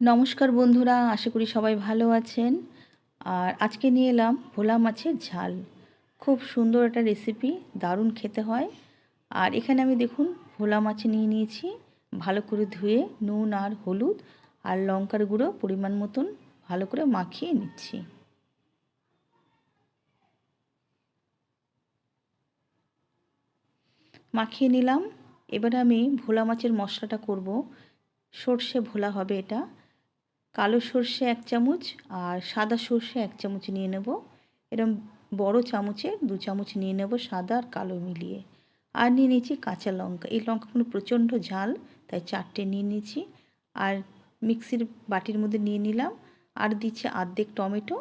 নমস্কার বন্ধুরা, আশা করি সবাই ভালো আছেন। আর আজকে নিয়ে এলাম ভোলা মাছের ঝাল। খুব সুন্দর একটা রেসিপি দারুণ খেতে হয়। আর এখানে আমি দেখুন, ভোলা মাছ নিয়ে নিয়েছি। ভালো করে ধুয়ে নুন আর হলুদ আর লঙ্কার গুঁড়ো পরিমাণ মতন ভালো করে মাখিয়ে নিচ্ছি। মাখিয়ে নিলাম। এবার আমি ভোলা মাছের মশলাটা করব। সর্ষে ভোলা হবে এটা। কালো সর্ষে এক চামচ আর সাদা সর্ষে এক চামচ নিয়ে নেব। এরম বড় চামচে দু চামচ নিয়ে নেব সাদা আর কালো মিলিয়ে। আর নিয়ে নিয়েছি কাঁচা লঙ্কা। এই লঙ্কাগুলো প্রচণ্ড ঝাল, তাই চারটে নিয়ে নিয়েছি। আর মিক্সির বাটির মধ্যে নিয়ে নিলাম। আর দিচ্ছি আর্ধেক টমেটো।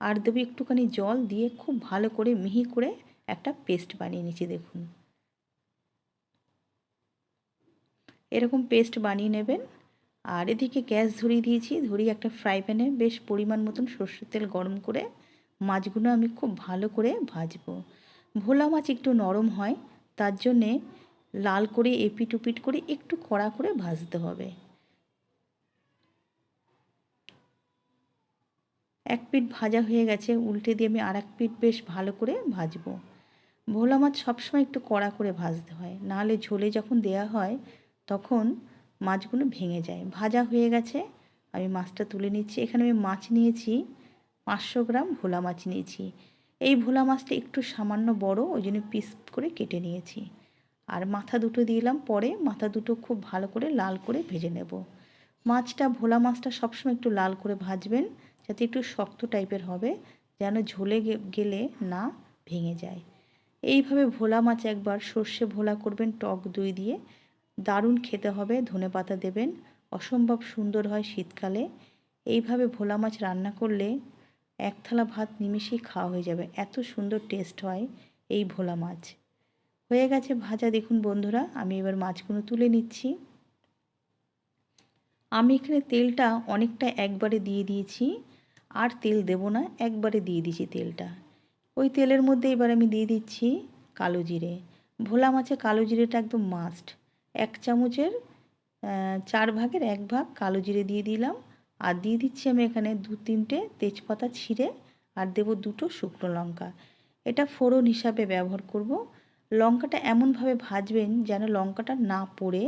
আর দেবো একটুখানি জল দিয়ে খুব ভালো করে মিহি করে একটা পেস্ট বানিয়ে নিয়েছি দেখুন। এরকম পেস্ট বানিয়ে নেবেন। আর এদিকে গ্যাস ধরিয়ে দিয়েছি, ধরিয়ে একটা ফ্রাই প্যানে বেশ পরিমাণ মতন সর্ষের তেল গরম করে মাছগুলো আমি খুব ভালো করে ভাজবো। ভোলা মাছ একটু নরম হয়, তার জন্যে লাল করে এপিট উপিট করে একটু কড়া করে ভাজতে হবে। এক পিঠ ভাজা হয়ে গেছে, উল্টে দিয়ে আমি আর এক পিঠ বেশ ভালো করে ভাজবো। ভোলা মাছ সবসময় একটু কড়া করে ভাজতে হয়, নাহলে ঝোলে যখন দেয়া হয়, তখন মাছগুলো ভেঙে যায়। ভাজা হয়ে গেছে। আমি মাছটা তুলে নিচ্ছি। এখানে আমি মাছ নিয়েছি। পাঁচশো গ্রাম ভোলা মাছ নিয়েছি। এই ভোলা মাছটা একটু সামান্য বড়, ওই জন্য পিস করে কেটে নিয়েছি। আর মাথা দুটো দিলাম। পরে মাথা দুটো খুব ভালো করে লাল করে ভেজে নেব। মাছটা, ভোলা মাছটা সবসময় একটু লাল করে ভাজবেন, যাতে একটু শক্ত টাইপের হবে, যেন ঝোলে গেলে না ভেঙে যায়। এইভাবে ভোলা মাছ একবার সর্ষে ভোলা করবেন টক দই দিয়ে। দারুণ খেতে হবে, ধনে পাতা দেবেন, অসম্ভব সুন্দর হয় শীতকালে। এইভাবে ভোলা মাছ রান্না করলে এক থালা ভাত নিমিশেই খাওয়া হয়ে যাবে, এত সুন্দর টেস্ট হয় এই ভোলা মাছ। হয়ে গেছে ভাজা, দেখুন বন্ধুরা, আমি এবার মাছগুলো তুলে নিচ্ছি। আমি এখানে তেলটা অনেকটা একবারে দিয়ে দিয়েছি, আর তেল দেব না, একবারে দিয়ে দিয়েছি তেলটা। ওই তেলের মধ্যে এবার আমি দিয়ে দিচ্ছি কালো জিরে। ভোলা মাছে কালো জিরেটা একদম মাস্ট এক চামচের চার ভাগের এক ভাগ কালো জিরে দিয়ে দিলাম। আর দিয়ে দিচ্ছি আমি এখানে দু তিনটে তেজপাতা ছিঁড়ে আর দেব দুটো শুকনো লঙ্কা। এটা ফোড়ন হিসাবে ব্যবহার করব। লঙ্কাটা এমনভাবে ভাজবেন যেন লঙ্কাটা না পড়ে।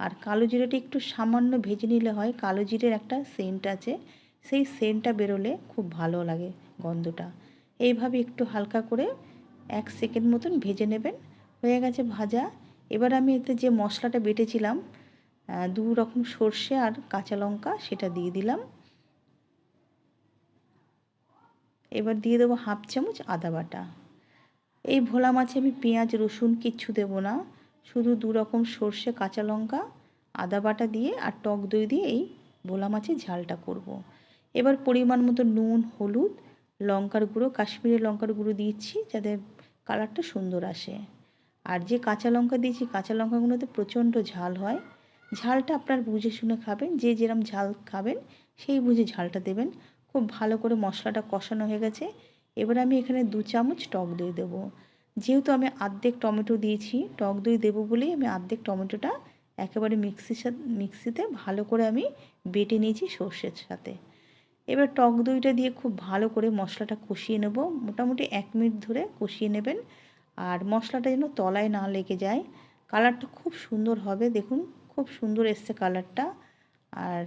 আর কালো জিরেটা একটু সামান্য ভেজে নিলে হয়, কালো জিরের একটা সেন্ট আছে, সেই সেন্টটা বেরোলে খুব ভালো লাগে গন্ধটা। এইভাবে একটু হালকা করে এক সেকেন্ড মতন ভেজে নেবেন। হয়ে গেছে ভাজা। এবার আমি এতে যে মশলাটা বেটেছিলাম দু রকম সর্ষে আর কাঁচা লঙ্কা সেটা দিয়ে দিলাম। এবার দিয়ে দেবো হাফ চামচ আদা বাটা। এই ভোলা মাছে আমি পেঁয়াজ, রসুন কিচ্ছু দেব না, শুধু দু রকম সর্ষে, কাঁচা লঙ্কা, আদা বাটা দিয়ে আর টক দই দিয়ে এই ভোলা মাছের ঝালটা করব। এবার পরিমাণ মতো নুন, হলুদ, লঙ্কার গুঁড়ো কাশ্মীরি লঙ্কার গুঁড়ো দিচ্ছি যাতে কালারটা সুন্দর আসে। আর যে কাঁচা লঙ্কা দিয়েছি, কাঁচা লঙ্কাগুলোতে প্রচণ্ড ঝাল হয়। ঝালটা আপনার বুঝে শুনে খাবেন, যে যেরম ঝাল খাবেন, সেই বুঝে ঝালটা দেবেন। খুব ভালো করে মশলাটা কষানো হয়ে গেছে। এবার আমি এখানে দু চামচ টক দই দেবো। যেহেতু আমি আর্ধেক টমেটো দিয়েছি, টক দই দেবো বলেই আমি আর্ধেক টমেটোটা একেবারে মিক্সির সাথে, মিক্সিতে ভালো করে আমি বেটে নিয়েছি সর্ষের সাথে। এবার টক দইটা দিয়ে খুব ভালো করে মশলাটা কষিয়ে নেব। মোটামুটি এক মিনিট ধরে কষিয়ে নেবেন। আর মশলাটা যেন তলায় না লেগে যায়। কালারটা খুব সুন্দর হবে, দেখুন, খুব সুন্দর এসছে কালারটা। আর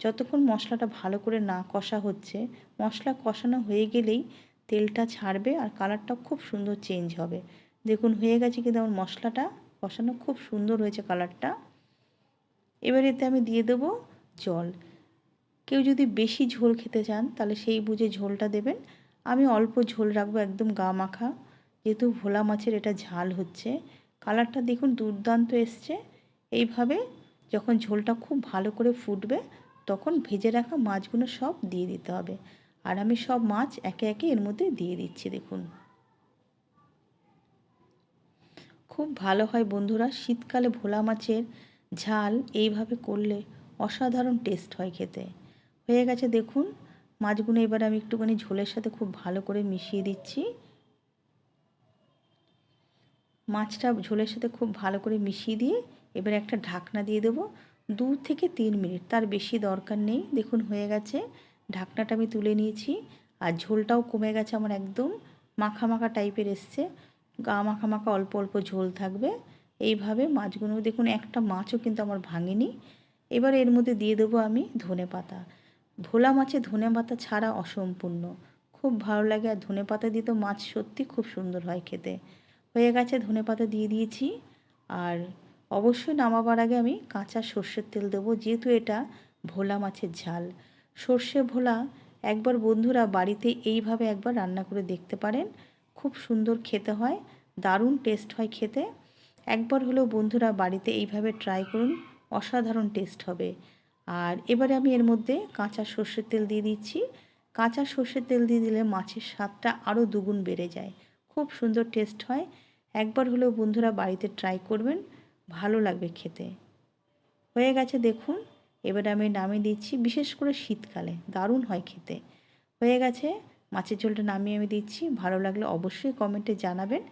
যতক্ষণ মশলাটা ভালো করে না কষা হচ্ছে, মশলা কষানো হয়ে গেলেই তেলটা ছাড়বে আর কালারটা খুব সুন্দর চেঞ্জ হবে। দেখুন, হয়ে গেছে কিন্তু আমার মশলাটা, কষানো খুব সুন্দর হয়েছে কালারটা। এবার এতে আমি দিয়ে দেবো জল। কেউ যদি বেশি ঝোল খেতে চান, তাহলে সেই বুঝে ঝোলটা দেবেন। আমি অল্প ঝোল রাখব, একদম গা মাখা। যেহেতু ভোলা মাছের এটা ঝাল হচ্ছে, কালারটা দেখুন দুর্দান্ত এসছে। এইভাবে যখন ঝোলটা খুব ভালো করে ফুটবে, তখন ভেজে রাখা মাছগুলো সব দিয়ে দিতে হবে। আর আমি সব মাছ একে একে এর মধ্যে দিয়ে দিচ্ছি, দেখুন। খুব ভালো হয় বন্ধুরা, শীতকালে ভোলা মাছের ঝাল এইভাবে করলে অসাধারণ টেস্ট হয় খেতে। হয়ে গেছে, দেখুন, মাছগুলো এবার আমি একটুখানি ঝোলের সাথে খুব ভালো করে মিশিয়ে দিচ্ছি। মাছটা ঝোলের সাথে খুব ভালো করে মিশিয়ে দিয়ে এবার একটা ঢাকনা দিয়ে দেবো। দু থেকে তিন মিনিট, তার বেশি দরকার নেই। দেখুন, হয়ে গেছে। ঢাকনাটা আমি তুলে নিয়েছি। আর ঝোলটাও কমে গেছে আমার একদম। মাখা মাখা টাইপের এসছে। গা মাখা মাখা অল্প অল্প ঝোল থাকবে। এইভাবে মাছগুলো, দেখুন, একটা মাছও কিন্তু আমার ভাঙেনি। এবার এর মধ্যে দিয়ে দেবো আমি ধনে পাতা। ভোলা মাছে ধনে পাতা ছাড়া অসম্পূর্ণ। খুব ভালো লাগে। আর ধনে পাতা দিয়ে তো মাছ সত্যি খুব সুন্দর হয় খেতে। হয়ে গেছে, ধনে পাতা দিয়ে দিয়েছি। আর অবশ্যই নামাবার আগে আমি কাঁচা সর্ষের তেল দেবো, যেহেতু এটা ভোলা মাছের ঝাল। সর্ষে ভোলা একবার বন্ধুরা বাড়িতে এইভাবে একবার রান্না করে দেখতে পারেন, খুব সুন্দর খেতে হয়, দারুণ টেস্ট হয় খেতে। একবার হলেও বন্ধুরা বাড়িতে এইভাবে ট্রাই করুন, অসাধারণ টেস্ট হবে। আর এবারে আমি এর মধ্যে কাঁচা সর্ষের তেল দিয়ে দিচ্ছি। কাঁচা সর্ষের তেল দিয়ে দিলে মাছের স্বাদটা আরও দুগুণ বেড়ে যায়, খুব সুন্দর টেস্ট হয়। একবার হলেও বন্ধুরা বাড়িতে ট্রাই করবেন, ভালো লাগবে খেতে। হয়ে গেছে দেখুন, এবার আমি নামিয়ে দিচ্ছি, বিশেষ করে শীতকালে, দারুণ হয় খেতে। হয়ে গেছে, মাছের ঝোলটা নামিয়ে আমি দিচ্ছি, ভালো লাগলে অবশ্যই কমেন্টে জানাবেন।